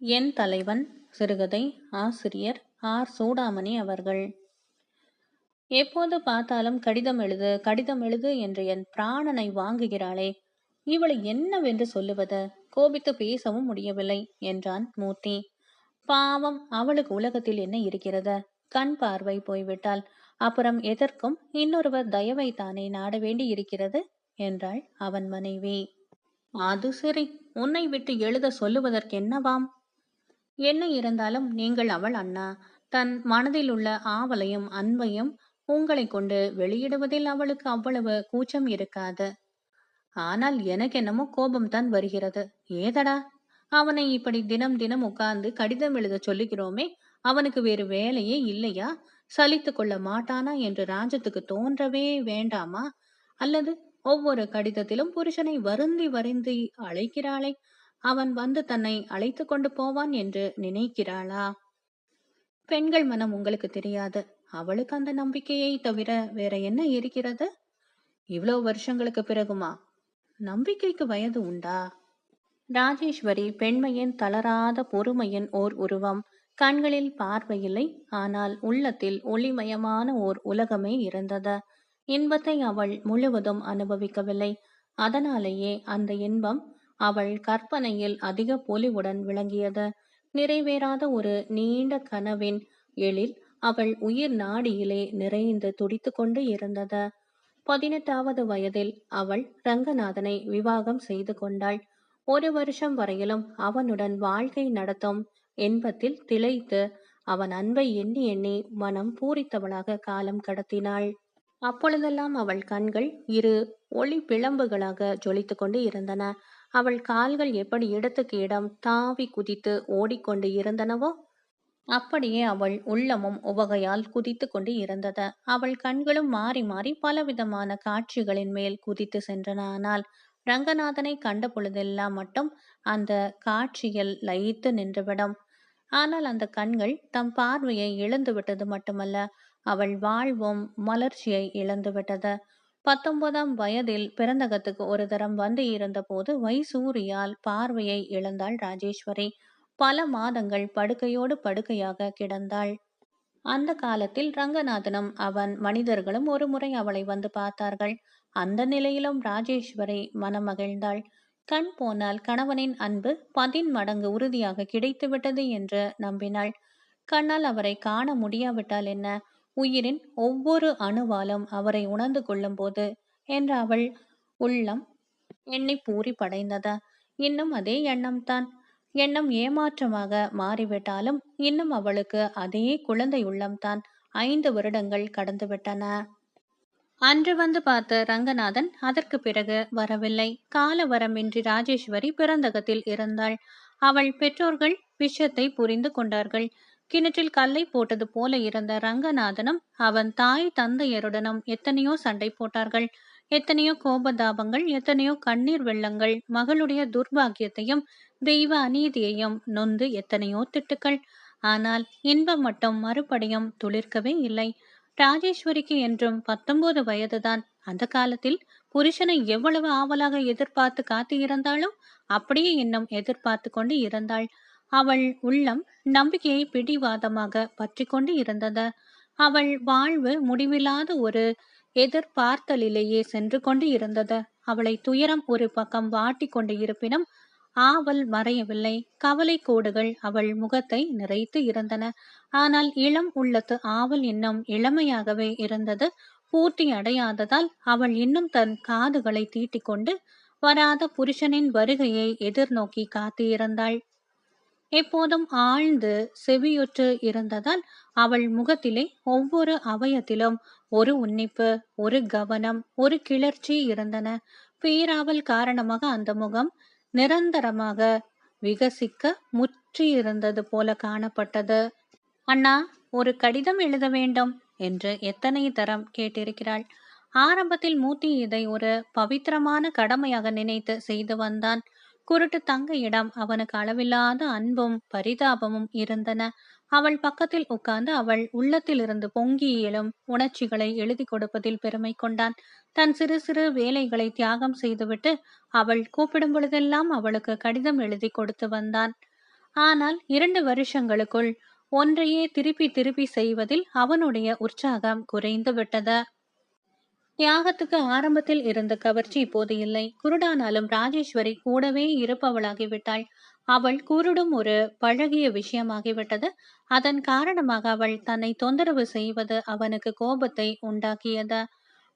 என் தலைவன் சிறுகதை ஆசிரியர் ஆர். சூடாமணி அவர்கள். எப்போது பார்த்தாலும் கடிதம் எழுது கடிதம் எழுது என்று என் பிராணனை வாங்குகிறாளே. இவளை என்னவென்று சொல்லுவது? கோபித்து பேசவும் முடியவில்லை என்றான் மூர்த்தி. பாவம் அவளுக்கு உலகத்தில் என்ன இருக்கிறது? கண் பார்வை போய்விட்டால் அப்புறம் எதற்கும் இன்னொருவர் தயவை தானே நாட வேண்டி இருக்கிறது? என்றாள் அவன் மனைவி. அது சரி உன்னை விட்டு எழுத சொல்லுவதற்கு என்னவாம் என்ன இருந்தாலும் நீங்கள் அவள் அண்ணா. தன் மனதில் உள்ள ஆவலையும் அன்பையும் உங்களை கொண்டு வெளியிடுவதில் அவளுக்கு அவ்வளவு கூச்சம் இருக்காது. ஆனால் எனக்கு என்னமோ கோபம்தான் வருகிறது. ஏதடா? அவனை இப்படி தினம் தினம் உட்கார்ந்து கடிதம் எழுத சொல்லுகிறோமே அவனுக்கு வேறு வேலையே இல்லையா? சலித்து கொள்ள மாட்டானா என்று ராஜத்துக்கு தோன்றவே வேண்டாமா? அல்லது ஒவ்வொரு கடிதத்திலும் புருஷனை வருந்தி வருந்தி அழைக்கிறாளே அவன் வந்து தன்னை அழைத்து கொண்டு போவான் என்று நினைக்கிறாளா? பெண்கள் மனம் உங்களுக்கு தெரியாது. அவளுக்கு அந்த நம்பிக்கையை தவிர வேற என்ன இருக்கிறது? இவ்வளவு வருஷங்களுக்கு பிறகுமா? நம்பிக்கைக்கு வயது உண்டா? ராஜேஸ்வரி பெண்மையின் தளராத பொறுமையின் ஓர் உருவம். கண்களில் பார்வையில்லை ஆனால் உள்ளத்தில் ஒளிமயமான ஓர் உலகமே இருந்தது. இன்பத்தை அவள் முழுவதும் அனுபவிக்கவில்லை. அதனாலேயே அந்த இன்பம் அவள் கற்பனையில் அதிக பொலிவுடன் விளங்கியது. நிறைவேறாத ஒரு நீண்ட கனவின் எழில் அவள் உயிர் நாடியிலே நிறைந்து துடித்து கொண்டு இருந்தது. பதினெட்டாவது வயதில் அவள் ரங்கநாதனை விவாகம் செய்து கொண்டாள். ஒரு வருஷம் வரையிலும் அவனுடன் வாழ்க்கை நடத்தும் என்பத்தில் திளைத்து அவன் அன்பை எண்ணி எண்ணி மனம் பூரித்தவளாக காலம் கடத்தினாள். அப்பொழுதெல்லாம் அவள் கண்கள் இரு ஒளி பிளம்புகளாக ஜொலித்து கொண்டு இருந்தன. அவள் கால்கள் எப்படி இடத்துக்கு இடம் தாவி குதித்து ஓடிக்கொண்டு இருந்தனவோ அப்படியே அவள் உள்ளமும் உவகையால் குதித்து கொண்டு இருந்தது. அவள் கண்களும் மாறி மாறி பலவிதமான காட்சிகளின் மேல் குதித்து சென்றன. ஆனால் ரங்கநாதனை கண்ட பொழுதெல்லாம் மட்டும் அந்த காட்சியில் லயித்து நின்றுவிடும். ஆனால் அந்த கண்கள் தம் பார்வையை இழந்து விட்டது மட்டுமல்ல அவள் வாழ்வும் மலர்ச்சியை இழந்துவிட்டது. பத்தொன்பதாம் வயதில் பிறந்தகத்துக்கு ஒரு தரம் வந்து இருந்தபோது வைசூரியால் பார்வையை இழந்தாள் ராஜேஸ்வரி. பல மாதங்கள் படுக்கையோடு படுக்கையாக கிடந்தாள். அந்த காலத்தில் ரங்கநாதனும் அவன் மனிதர்களும் ஒரு முறை அவளை வந்து பார்த்தார்கள். அந்த நிலையிலும் ராஜேஸ்வரி மனமகிழ்ந்தாள். கண் போனால் கணவனின் அன்பு பதின் மடங்கு உறுதியாக கிடைத்துவிட்டது என்று நம்பினாள். கண்ணால் அவரை காண முடியாவிட்டால் என்ன? உயிரின் ஒவ்வொரு அணுவாலும் அவரை உணர்ந்து கொள்ளும் போது என்ற அவள் உள்ளம் எண்ணி பூரி படைந்ததா இன்னும் அதே எண்ணம்தான். எண்ணம் ஏமாற்றமாக மாறிவிட்டாலும் இன்னும் அவளுக்கு அதே குழந்தை உள்ளம்தான். ஐந்து வருடங்கள் கடந்துவிட்டன. அன்று வந்து பார்த்த ரங்கநாதன் அதற்கு பிறகு வரவில்லை. கால வரமின்றி ராஜேஸ்வரி பிறந்தகத்தில் இருந்தாள். அவள் பெற்றோர்கள் விஷயத்தை புரிந்து கொண்டார்கள். கிணற்றில் கல்லை போட்டது போல இருந்த ரங்கநாதனும் அவன் தாய் தந்தையருடனும் எத்தனையோ சண்டை போட்டார்கள். எத்தனையோ கோபதாபங்கள் எத்தனையோ கண்ணீர் வெள்ளங்கள் மகளுடைய துர்பாகியத்தையும் தெய்வ அநீதியையும் நொந்து எத்தனையோ திட்டுக்கள். ஆனால் இன்பம் மட்டும் மறுபடியும் துளிர்க்கவே இல்லை. ராஜேஸ்வரிக்கு என்றும் பத்தொன்பது வயதுதான். அந்த காலத்தில் புருஷனை எவ்வளவு ஆவலாக எதிர்பார்த்து காத்து இருந்தாலும் அப்படியே இன்னும் எதிர்பார்த்து கொண்டு இருந்தாள். அவள் உள்ளம் நம்பிக்கையை பிடிவாதமாக பற்றி கொண்டு இருந்தது. அவள் வாழ்வு முடிவில்லாத ஒரு எதிர்பார்த்தலிலேயே சென்று கொண்டு இருந்தது. அவளை துயரம் ஒரு பக்கம் வாட்டி கொண்டு இருப்பினும் ஆவல் மறையவில்லை. கவலை கோடுகள் அவள் முகத்தை நிறைத்து இருந்தன. ஆனால் இளம் உள்ளத்து ஆவல் இன்னும் இளமையாகவே இருந்தது. பூர்த்தி அடையாததால் அவள் இன்னும் தன் காதுகளை தீட்டிக்கொண்டு வராத புருஷனின் வருகையை எதிர்நோக்கி காத்திருந்தாள். எப்போதும் ஆழ்ந்து செவியுற்று இருந்ததால் அவள் முகத்திலே ஒவ்வொரு அவயத்திலும் ஒரு உன்னிப்பு ஒரு கவனம் ஒரு கிளர்ச்சி இருந்தன. பேராவல் காரணமாக அந்த முகம் நிரந்தரமாக விகசிக்க முற்றியிருந்தது போல காணப்பட்டது. அண்ணா ஒரு கடிதம் எழுத வேண்டும் என்று எத்தனை தரம் கேட்டிருக்கிறாள். ஆரம்பத்தில் மூத்தி இதை ஒரு பவித்திரமான கடமையாக நினைத்து செய்து வந்தான். குருட்டு தங்கையிடம் அவனுக்கு அளவில்லாத அன்பும் பரிதாபமும் இருந்தன. அவள் பக்கத்தில் உட்கார்ந்து அவள் உள்ளத்திலிருந்து பொங்கி எழும் உணர்ச்சிகளை எழுதி கொடுப்பதில் பெருமை கொண்டான். தன் சிறு சிறு வேலைகளை தியாகம் செய்துவிட்டு அவள் கூப்பிடும் பொழுதெல்லாம் அவளுக்கு கடிதம் எழுதி கொடுத்து வந்தான். ஆனால் இரண்டு வருஷங்களுக்குள் ஒன்றையே திருப்பி திருப்பி செய்வதில் அவனுடைய உற்சாகம் குறைந்து விட்டது. தியாகத்துக்கு ஆரம்பத்தில் இருந்த கவர்ச்சி இப்போது இல்லை. குருடானாலும் ராஜேஸ்வரி கூடவே இருப்பவளாகிவிட்டாள். அவள் குருடும் ஒரு பழகிய விஷயமாகிவிட்டது. அதன் காரணமாக அவள் தன்னை தொந்தரவு செய்வது அவனுக்கு கோபத்தை உண்டாக்கியது.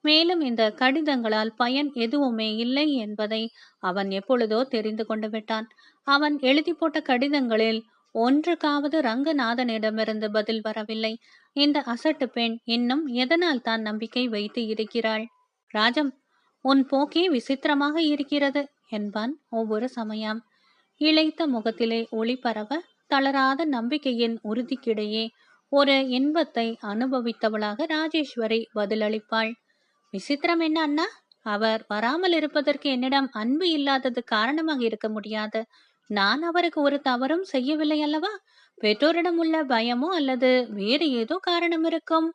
மேலும் இந்த கடிதங்களால் பயன் எதுவுமே இல்லை என்பதை அவன் எப்பொழுதோ தெரிந்து கொண்டு விட்டான். அவன் எழுதி போட்ட கடிதங்களில் ஒன்றுக்காவது ரங்கநாதனிடமிருந்து பதில் வரவில்லை. இந்த அசட்டு பெண் இன்னும் எதனால் தான் நம்பிக்கை வைத்து இருக்கிறாள்? ராஜம் உன் போக்கே விசித்திரமாக இருக்கிறது என்பான் ஒவ்வொரு சமயம். இழைத்த முகத்திலே ஒளி பரவ தளராத நம்பிக்கையின் உறுதிக்கிடையே ஒரு இன்பத்தை அனுபவித்தவளாக ராஜேஸ்வரி பதிலளிப்பாள். விசித்திரம் என்ன அண்ணா? அவர் வராமல் இருப்பதற்கு என்னிடம் அன்பு இல்லாதது காரணமாக இருக்க முடியாது. நான் அவருக்கு ஒரு தவறும் செய்யவில்லை அல்லவா? பெற்றோரிடம் உள்ள பயமோ அல்லது வேறு ஏதோ காரணம் இருக்கும்?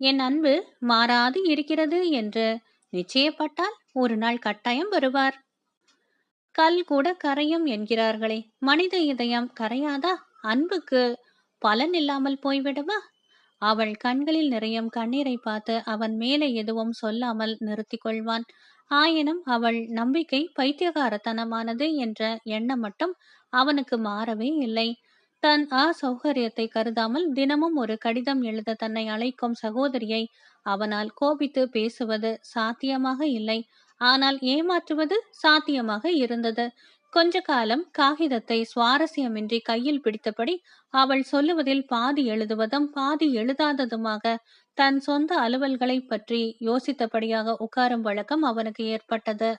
என் அன்பு மாறாது இருக்கிறது என்று நிச்சயப்பட்டால் ஒரு நாள் கட்டாயம் வருவார். கல் கூட கரையும் என்கிறார்களே மனித இதயம் கரையாதா? அன்புக்கு பலன் இல்லாமல் போய்விடுமா அவள் கண்களில் நிறையும் கண்ணீரை பார்த்து அவன் மேலே எதுவும் சொல்லாமல் நிறுத்தி கொள்வான். ஆயினும் அவள் நம்பிக்கை பைத்தியகாரத்தனமானது என்ற எண்ணம் மட்டும் அவனுக்கு மாறவே இல்லை. தன் அசௌகரியத்தை கருதாமல் தினமும் ஒரு கடிதம் எழுத தன்னை அழைக்கும் சகோதரியை அவனால் கோபித்து பேசுவது சாத்தியமாக இல்லை. ஆனால் ஏமாற்றுவது சாத்தியமாக இருந்தது. கொஞ்ச காலம் காகிதத்தை சுவாரஸ்யமின்றி கையில் பிடித்தபடி அவள் சொல்லுவதில் பாதி எழுதுவதும் பாதி எழுதாததுமாக தன் சொந்த அலுவல்களை பற்றி யோசித்தபடியாக உட்காரும் வழக்கம் அவனுக்கு ஏற்பட்டது.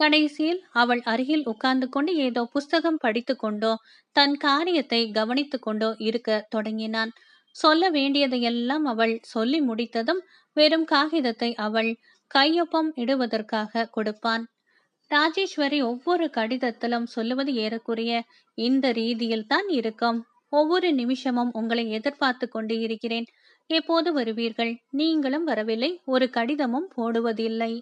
கடைசியில் அவள் அருகில் உட்கார்ந்து கொண்டு ஏதோ புஸ்தகம் படித்து கொண்டோ தன் காரியத்தை கவனித்து கொண்டோ இருக்க தொடங்கினான். சொல்ல வேண்டியதையெல்லாம் அவள் சொல்லி முடித்ததும் வெறும் காகிதத்தை அவள் கையொப்பம் இடுவதற்காக கொடுப்பான். ராஜேஸ்வரி ஒவ்வொரு கடிதத்திலும் சொல்லுவது ஏறக்குறைய இந்த ரீதியில் தான் இருக்கும். ஒவ்வொரு நிமிஷமும் உங்களை எதிர்பார்த்து கொண்டு இருக்கிறேன். எப்போது வருவீர்கள்? நீங்களும் வரவில்லை ஒரு கடிதமும் போடுவதில்லை.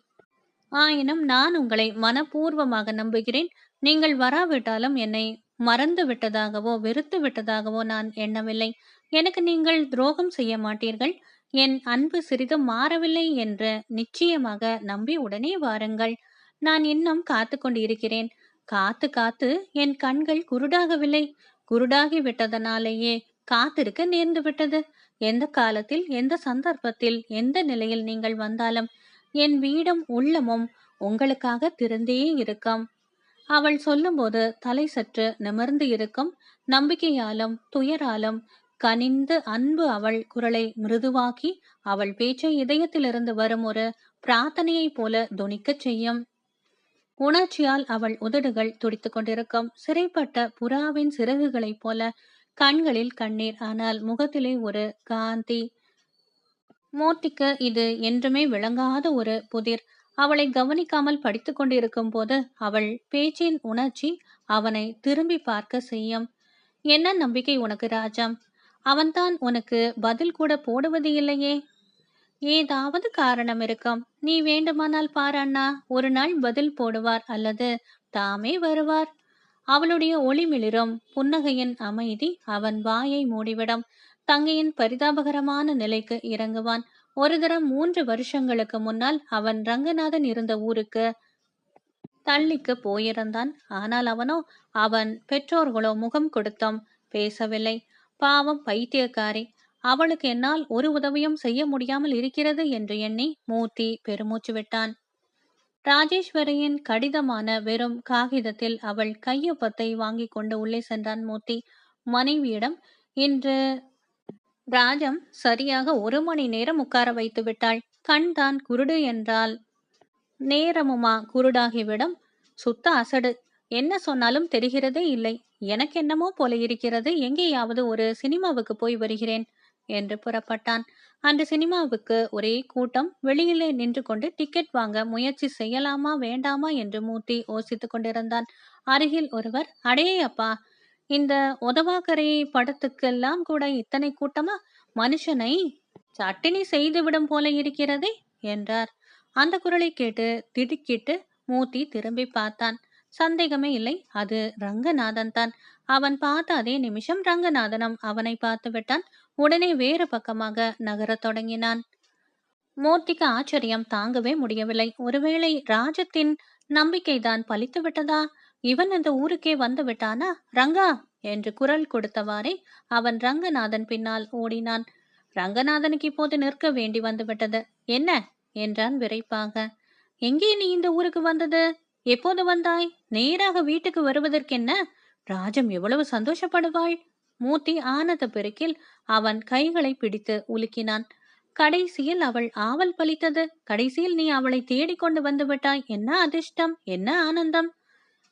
ஆயினும் நான் உங்களை மனப்பூர்வமாக நம்புகிறேன். நீங்கள் வராவிட்டாலும் என்னை மறந்து விட்டதாகவோ வெறுத்து விட்டதாகவோ நான் எண்ணவில்லை. எனக்கு நீங்கள் துரோகம் செய்ய மாட்டீர்கள். என் அன்பு சிறிதும் மாறவில்லை என்று நிச்சயமாக நம்பி உடனே வாருங்கள். நான் இன்னும் காத்து கொண்டு இருக்கிறேன் காத்து காத்து என் கண்கள் குருடாகவில்லை. குருடாகி விட்டதனாலேயே காத்திருக்க நேர்ந்து விட்டது எந்த காலத்தில் எந்த சந்தர்ப்பத்தில் எந்த நிலையில் நீங்கள் வந்தாலும் என் வீடும் உள்ளமும் உங்களுக்காக திறந்தே இருக்கும் அவள் சொல்லும்போது தலை சற்று நிமிர்ந்து இருக்கும். நம்பிக்கையாலும் துயராலும் கனிந்து அன்பு அவள் குரலை மிருதுவாக்கி அவள் பேச்சை இதயத்திலிருந்து வரும் ஒரு பிரார்த்தனையைப் போல துணிக்கச் செய்யும். உணர்ச்சியால் அவள் உதடுகள் துடித்துக் கொண்டிருக்கும். சிறைப்பட்ட புறாவின் சிறகுகளைப் போல கண்களில் கண்ணீர். ஆனால் முகத்திலே ஒரு காந்தி. மூர்த்திக்கு இது என்றுமே விளங்காத ஒரு புதிர். அவளை கவனிக்காமல் படித்து கொண்டிருக்கும் போது அவள் பேச்சின் உணர்ச்சி அவனை திரும்பி பார்க்க செய்யும். என்ன நம்பிக்கை உனக்கு ராஜம்? அவன்தான் உனக்கு பதில் கூட போடுவது இல்லையே? ஏதாவது காரணம் இருக்கும். நீ வேண்டுமானால் பார் அண்ணா. ஒரு நாள் பதில் போடுவார் அல்லது தாமே வருவார். அவளுடைய ஒளிமிளிரும் புன்னகையின் அமைதி அவன் வாயை மூடிவிடும். தங்கையின் பரிதாபகரமான நிலைக்கு இறங்குவான். ஒரு தரம் மூன்று வருஷங்களுக்கு முன்னால் அவன் ரங்கநாதன் இருந்த ஊருக்கு தள்ளிக்கு போயிருந்தான். ஆனால் அவனோ அவன் பெற்றோர்களோ முகம் கொடுத்தும். பேசவில்லை. பாவம் பைத்தியக்காரி. அவளுக்கு என்னால் ஒரு உதவியும் செய்ய முடியாமல் இருக்கிறது என்று எண்ணி மூர்த்தி பெருமூச்சு விட்டான். ராஜேஸ்வரியின் கடிதமான வெறும் காகிதத்தில் அவள் கையொப்பத்தை வாங்கி கொண்டு உள்ளே சென்றான் மூர்த்தி. மனைவியிடம் இன்று ராஜம் சரியாக ஒரு மணி நேரம் உட்கார வைத்து விட்டாள். கண் தான் குருடு என்றால் நேரமுமா குருடாகிவிடும். சுத்த அசடு. என்ன சொன்னாலும் தெரிகிறதே இல்லை. எனக்கென்னமோ போல இருக்கிறது. எங்கேயாவது ஒரு சினிமாவுக்கு போய் வருகிறேன் என்று புறப்பட்டான். அன்று சினிமாவுக்கு ஒரே கூட்டம் வெளியிலே நின்று கொண்டு டிக்கெட் வாங்க முயற்சி செய்யலாமா வேண்டாமா என்று மூர்த்தி யோசித்துக் கொண்டிருந்தான். அருகில் ஒருவர் அடே அப்பா இந்த உதவாக்கரை படத்துக்கெல்லாம் கூட இத்தனை கூட்டமா? மனுஷனை சட்டினி செய்துவிடும் போல இருக்கிறதே என்றார். அந்த குரலை கேட்டு திடுக்கிட்டு மூர்த்தி திரும்பி பார்த்தான். சந்தேகமே இல்லை அது ரங்கநாதன் தான் அவன் பார்த்த அதே நிமிஷம் ரங்கநாதனும் அவனை பார்த்து விட்டான் உடனே வேறு பக்கமாக நகரத் தொடங்கினான். மூர்த்திக்கு ஆச்சரியம் தாங்கவே முடியவில்லை. ஒருவேளை ராஜத்தின் நம்பிக்கைதான் பலித்து விட்டதா? இவன் அந்த ஊருக்கே வந்து விட்டானா? ரங்கா! என்று குரல் கொடுத்தவாறே அவன் ரங்கநாதன் பின்னால் ஓடினான். ரங்கநாதனுக்கு இப்போது நிற்க வேண்டி வந்துவிட்டது என்ன? என்றான் விரைப்பாக. எங்கே நீ இந்த ஊருக்கு வந்தது? எப்போது வந்தாய்? நேராக வீட்டுக்கு வருவதற்கென்ன? ராஜம் எவ்வளவு சந்தோஷப்படுவாள்? மூர்த்தி ஆனந்த பெருக்கில் அவன் கைகளை பிடித்து உலுக்கினான். கடைசியில் அவள் ஆவல் பலித்தது கடைசியில் நீ அவளை தேடிக்கொண்டு வந்து விட்டாய். என்ன அதிர்ஷ்டம்? என்ன ஆனந்தம்?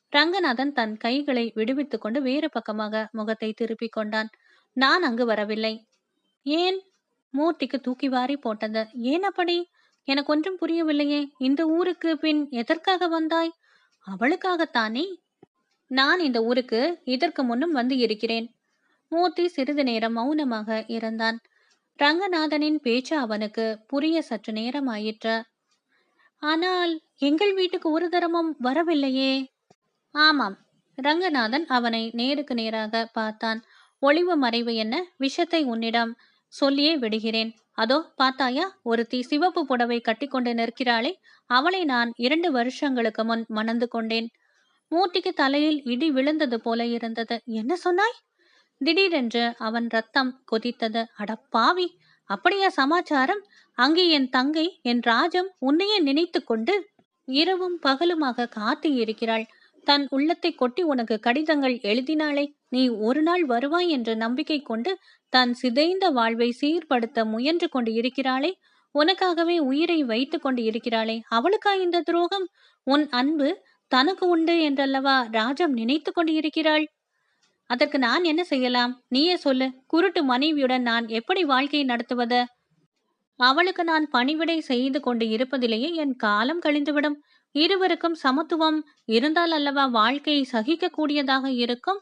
ரங்கநாதன் தன் கைகளை விடுவித்துக் கொண்டு வேறு பக்கமாக முகத்தை திருப்பிக் கொண்டான். நான் அங்கு வரவில்லை. ஏன்? மூர்த்திக்கு தூக்கி வாரி போட்டது. ஏன் அப்படி? எனக்கு ஒன்றும் புரியவில்லையே. இந்த ஊருக்கு பின் எதற்காக வந்தாய்? அவளுக்காகத்தானே? நான் இந்த ஊருக்கு இதற்கு முன்னும் வந்து இருக்கிறேன். மூர்த்தி சிறிது நேரம் மௌனமாக இருந்தான். ரங்கநாதனின் பேச்சு அவனுக்கு புரிய சற்று நேரம் ஆயிற்று ஆனால் எங்கள் வீட்டுக்கு ஒரு தரமும் வரவில்லையே? ஆமாம். ரங்கநாதன் அவனை நேருக்கு நேராக பார்த்தான். ஒளிவு மறைவு என்ன? விஷத்தை உன்னிடம் சொல்லியே விடுகிறேன். அதோ பார்த்தாயா? ஒருத்தி சிவப்பு புடவை கட்டிக்கொண்டு நிற்கிறாளே. அவளை நான் இரண்டு வருஷங்களுக்கு முன் மணந்து கொண்டேன். மூர்த்திக்கு தலையில் இடி விழுந்தது போல இருந்தது. என்ன சொன்னாய்? திடீரென்று அவன் ரத்தம் கொதித்தது. அடப்பாவி அப்படியா சமாச்சாரம்? அங்கே என் தங்கை என் ராஜம் உன்னையே நினைத்து கொண்டு இரவும் பகலுமாக காத்து இருக்கிறாள். தன் உள்ளத்தை கொட்டி உனக்கு கடிதங்கள் எழுதினாளே நீ ஒரு நாள் வருவாய் என்ற நம்பிக்கை கொண்டு தன் சிதைந்த வாழ்வை சீர்படுத்த முயன்று கொண்டு இருக்கிறாளே உனக்காகவே உயிரை வைத்து கொண்டு இருக்கிறாளே அவளுக்கா இந்த துரோகம்? உன் அன்பு தனக்கு உண்டு என்றல்லவா ராஜம் நினைத்து கொண்டு இருக்கிறாள்? அதற்கு நான் என்ன செய்யலாம்? நீயே சொல்லு. குருட்டு மனைவியுடன் நான் எப்படி வாழ்க்கையை நடத்துவது? அவளுக்கு நான் பணிவிடை செய்து கொண்டு இருப்பதிலேயே என் காலம் கழிந்துவிடும். இருவருக்கும் சமத்துவம் இருந்தால் அல்லவா வாழ்க்கையை சகிக்க கூடியதாக இருக்கும்?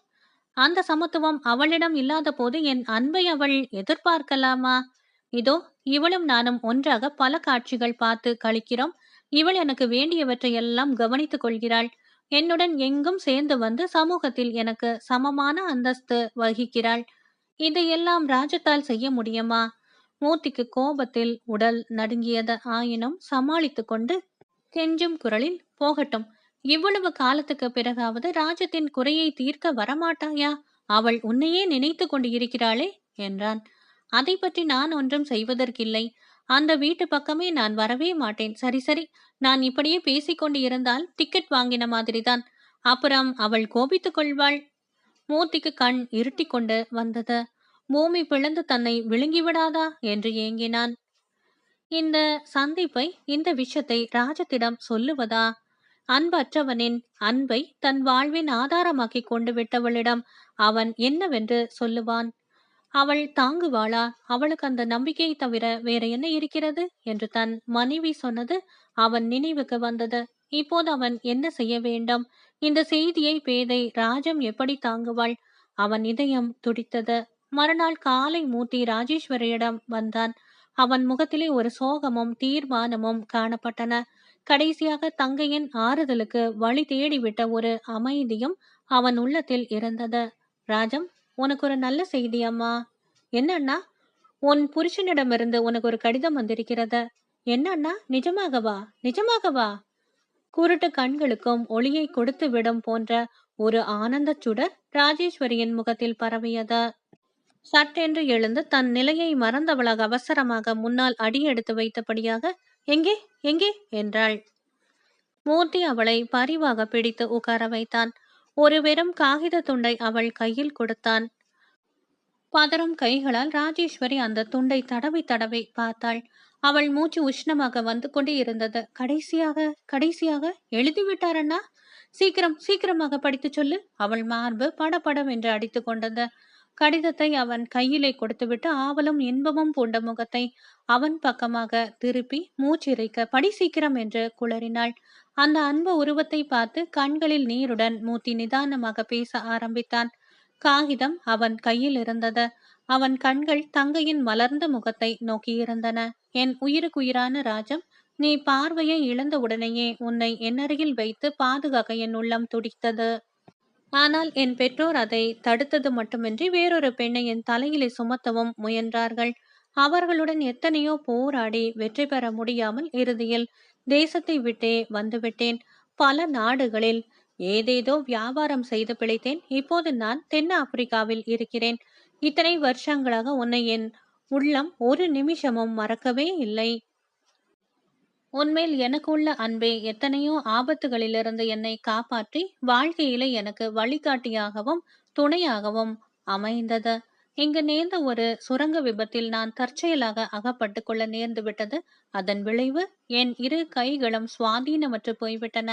அந்த சமத்துவம் அவளிடம் இல்லாத போது என் அன்பை அவள் எதிர்பார்க்கலாமா? இதோ இவளும் நானும் ஒன்றாக பல காட்சிகள் பார்த்து கழிக்கிறோம் இவள் எனக்கு வேண்டியவற்றை எல்லாம் கவனித்துக் கொள்கிறாள். என்னுடன் எங்கும் சேர்ந்து வந்து சமூகத்தில் எனக்கு சமமான அந்தஸ்து வகிக்கிறாள். இதையெல்லாம் ராஜத்தால் செய்ய முடியுமா? மூர்த்திக்கு கோபத்தில் உடல் நடுங்கியது ஆயினும் சமாளித்து கொண்டு கெஞ்சும் குரலில் போகட்டும் இவ்வளவு காலத்துக்கு பிறகாவது ராஜத்தின் குறையை தீர்க்க வரமாட்டாயா? அவள் உன்னையே நினைத்து கொண்டு இருக்கிறாளே என்றான். அதை பற்றி நான் ஒன்றும் செய்வதற்கில்லை. அந்த வீட்டு பக்கமே நான் வரவே மாட்டேன். சரி சரி. நான் இப்படியே பேசிக்கொண்டு இருந்தால் டிக்கெட் வாங்கின மாதிரிதான். அப்புறம் அவள் கோபித்துக் கொள்வாள். மூர்த்திக்கு கண் இருட்டி கொண்டு வந்தது. பூமி பிளந்து தன்னை விழுங்கிவிடாதா என்று ஏங்கினான். இந்த சந்திப்பை இந்த விஷயத்தை ராஜத்திடம் சொல்லுவதா? அன்பற்றவனின் அன்பை தன் வாழ்வின் ஆதாரமாக்கி கொண்டு விட்டவளிடம் அவன் என்னவென்று சொல்லுவான்? அவள் தாங்குவாளா? அவளுக்கு அந்த நம்பிக்கையை தவிர வேற என்ன இருக்கிறது? என்று தன் மனைவி சொன்னது அவன் நினைவுக்கு வந்தது. இப்போது அவன் என்ன செய்ய வேண்டும்? இந்த செய்தியை பேதை ராஜம் எப்படி தாங்குவாள்? அவன் இதயம் துடித்தது. மறுநாள் காலை மூர்த்தி ராஜேஸ்வரியிடம் வந்தான். அவன் முகத்திலே ஒரு சோகமும் தீர்மானமும் காணப்பட்டன. கடைசியாக தங்கையின் ஆறுதலுக்கு வழி தேடிவிட்ட ஒரு அமைதியும் அவன் உள்ளத்தில் இருந்தது. ராஜம் உனக்கு ஒரு நல்ல செய்தி அம்மா. என்னண்ணா உன் புருஷனிடமிருந்து உனக்கு ஒரு கடிதம் வந்திருக்கிறது. என்னண்ணா நிஜமாகவா நிஜமாகவா குருட்டு கண்களுக்கும் ஒளியை கொடுத்து விடும் போன்ற ஒரு ஆனந்த சுடர் ராஜேஸ்வரியின் முகத்தில் பரவியது. சட்டென்று எழுந்து தன் நிலையை மறந்தவளாக அவசரமாக முன்னால் அடியெடுத்து வைத்தபடியாக எங்கே எங்கே? என்றாள். மூர்த்தி அவளை பரிவாக பிடித்து உட்கார வைத்தான். ஒரு வெறும் காகித துண்டை அவள் கையில் கொடுத்தான். பதறும் கைகளால் ராஜேஸ்வரி அந்த துண்டை தடவை தடவி பார்த்தாள். அவள் மூச்சு உஷ்ணமாக வந்து கொண்டே இருந்தது. கடைசியாக கடைசியாக எழுதிவிட்டாரண்ணா சீக்கிரம் சீக்கிரமாக படித்து சொல்லு. அவள் மார்பு படபடவென்று அடித்து கொண்டது. கடிதத்தை அவன் கையிலே கொடுத்துவிட்டு ஆவலும் இன்பமும் பூண்ட முகத்தை அவன் பக்கமாக திருப்பி மூச்சிறைக்க படி சீக்கிரம் என்று குளறினாள். அந்த அன்பு உருவத்தை பார்த்து கண்களில் நீருடன் மூத்தி நிதானமாக பேச ஆரம்பித்தான். காகிதம் அவன் கையில் இருந்தது. அவன் கண்கள் தங்கையின் மலர்ந்த முகத்தை நோக்கியிருந்தன என் உயிருக்குயிரான ராஜம் நீ பார்வையை இழந்த உடனேயே உன்னை என்னருகில் வைத்து பாதுகாக்க என் உள்ளம் துடித்தது. ஆனால் என் பெற்றோர் அதை தடுத்தது மட்டுமின்றி வேறொரு பெண்ணை என் தலையிலே சுமத்தவும் முயன்றார்கள். அவர்களுடன் எத்தனையோ போராடி வெற்றி பெற முடியாமல் இறுதியில் தேசத்தை விட்டே வந்துவிட்டேன். பல நாடுகளில் ஏதேதோ வியாபாரம் செய்து பிழைத்தேன். இப்போது நான் தென் ஆப்பிரிக்காவில் இருக்கிறேன். இத்தனை வருஷங்களாக உன்னை என் உள்ளம் ஒரு நிமிஷமும் மறக்கவே இல்லை. உன்மேல் எனக்கு உள்ள அன்பே எத்தனையோ ஆபத்துகளிலிருந்து என்னை காப்பாற்றி வாழ்க்கையில எனக்கு வழிகாட்டியாகவும் துணையாகவும் அமைந்தது. இங்கு நேர்ந்த ஒரு சுரங்க விபத்தில் நான் தற்செயலாக அகப்பட்டு கொள்ள நேர்ந்து விட்டது. அதன் விளைவு என் இரு கைகளும் சுவாதீனமற்று போய்விட்டன.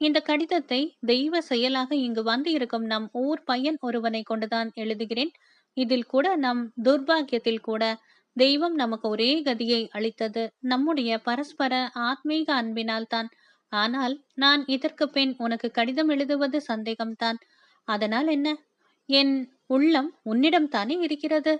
இந்த கடிதத்தை தெய்வ செயலாக இங்கு வந்து இருக்கும் நம் ஊர் பையன் ஒருவனை கொண்டுதான் எழுதுகிறேன். இதில் கூட நம் துர்பாக்கியத்தில் கூட தெய்வம் நமக்கு ஒரே கதியை அளித்தது. நம்முடைய பரஸ்பர ஆத்மீக அன்பினால் தான் ஆனால் நான் இதற்கு பின் உனக்கு கடிதம் எழுதுவது சந்தேகம்தான். அதனால் என்ன? என் உள்ளம் உன்னிடம் தானே இருக்கிறது?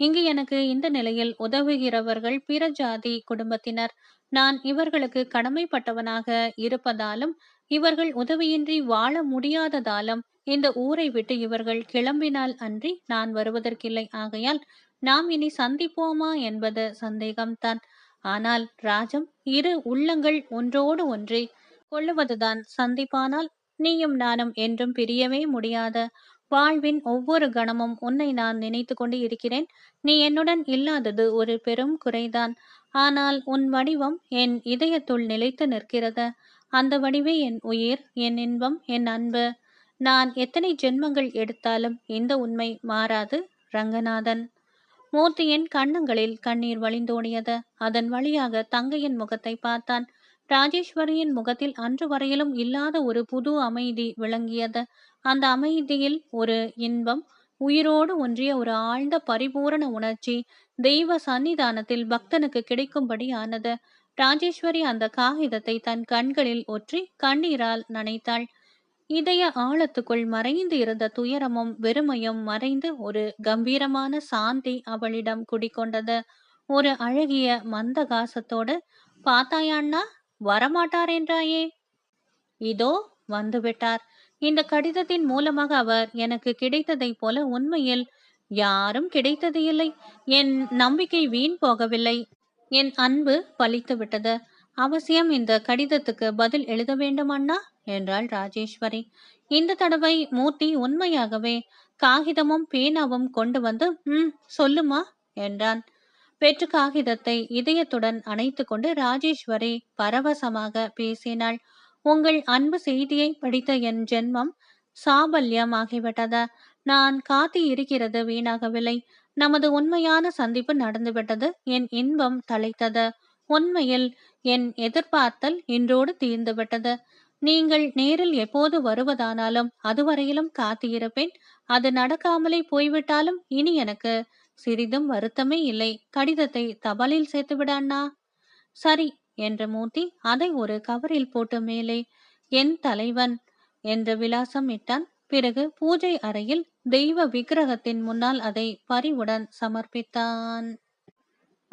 இங்கு எனக்கு இந்த நிலையில் உதவுகிறவர்கள் பிற ஜாதி குடும்பத்தினர். நான் இவர்களுக்கு கடமைப்பட்டவனாக இருப்பதாலும் இவர்கள் உதவியின்றி வாழ முடியாததாலும் இந்த ஊரை விட்டு இவர்கள் கிளம்பினால் அன்றி நான் வருவதற்கில்லை. ஆகையால் நாம் இனி சந்திப்போமா என்பது சந்தேகம்தான். ஆனால் ராஜம் இரு உள்ளங்கள் ஒன்றோடு ஒன்றை கொள்ளுவதுதான் சந்திப்பானால் நீயும் நானும் என்றும் பிரியவே முடியாத வாழ்வின் ஒவ்வொரு கணமும் உன்னை நான் நினைத்து கொண்டு இருக்கிறேன். நீ என்னுடன் இல்லாதது ஒரு பெரும் குறைதான். ஆனால் உன் வடிவம் என் இதயத்துள் நிலைத்து நிற்கிறது. அந்த வடிவே என் உயிர் என் இன்பம் என் அன்பு. நான் எத்தனை ஜென்மங்கள் எடுத்தாலும் இந்த உண்மை மாறாது ரங்கநாதன். மூர்த்தியின் கண்ணங்களில் கண்ணீர் வழிந்தோடியது. அதன் வழியாக தங்கையின் முகத்தை பார்த்தான். ராஜேஸ்வரியின் முகத்தில் அன்று வரையிலும் இல்லாத ஒரு புது அமைதி விளங்கியது. அந்த அமைதியில் ஒரு இன்பம் உயிரோடு ஒன்றிய ஒரு ஆழ்ந்த பரிபூரண உணர்ச்சி தெய்வ சன்னிதானத்தில் பக்தனுக்கு கிடைக்கும்படி ஆனது ராஜேஸ்வரி அந்த காகிதத்தை தன் கண்களில் ஒற்றி கண்ணீரால் நனைத்தாள். இதய ஆழத்துக்குள் மறைந்து இருந்த துயரமும் வெறுமையும் மறைந்து ஒரு கம்பீரமான சாந்தி அவளிடம் குடிக்கொண்டது ஒரு அழகிய மந்தகாசத்தோடு பார்த்தாயாண்ணா வரமாட்டார் என்றாயே? இதோ வந்துவிட்டார். இந்த கடிதத்தின் மூலமாக அவர் எனக்கு கிடைத்ததைப் போல உண்மையில் யாரும் கிடைத்தது இல்லை. என் நம்பிக்கை வீண் போகவில்லை. என் அன்பு பலித்து விட்டது அவசியம் இந்த கடிதத்துக்கு பதில் எழுத வேண்டும் அண்ணா என்றாள் ராஜேஸ்வரி. இந்த தடவை மூர்த்தி உண்மையாகவே காகிதமும் பேனாவும் கொண்டு வந்து ம் சொல்லுமா? என்றான். பெற்று காகிதத்தை இதயத்துடன் அணைத்து கொண்டு ராஜேஸ்வரி பரவசமாக பேசினாள். உங்கள் அன்பு செய்தியை படித்த என் ஜென்மம் சாபல்யம் ஆகிவிட்டது. நான் காத்தி இருக்கிறது வீணாகவில்லை. நமது உண்மையான சந்திப்பு நடந்துவிட்டது. என் இன்பம் தலைத்தது உண்மையில் என் எதிர்பார்த்தல் இன்றோடு தீர்ந்துவிட்டது. நீங்கள் நேரில் எப்போது வருவதானாலும் அதுவரையிலும் காத்திருப்பேன். அது நடக்காமலே போய்விட்டாலும் இனி எனக்கு சிறிதும் வருத்தமே இல்லை. கடிதத்தை தபாலில் சேர்த்து விட அண்ணா. சரி என்ற மூர்த்தி அதை ஒரு கவரில் போட்டு மேலே என் தலைவன் என்ற விலாசம் இட்டான். பிறகு பூஜை அறையில் தெய்வ விக்கிரகத்தின் முன்னால் அதை பரிவுடன் சமர்ப்பித்தான்.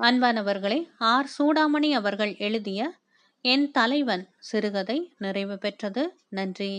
அன்பானவர்களே ஆர். சூடாமணி அவர்கள் எழுதிய என் தலைவன் சிறுகதை நிறைவு பெற்றது நன்றி.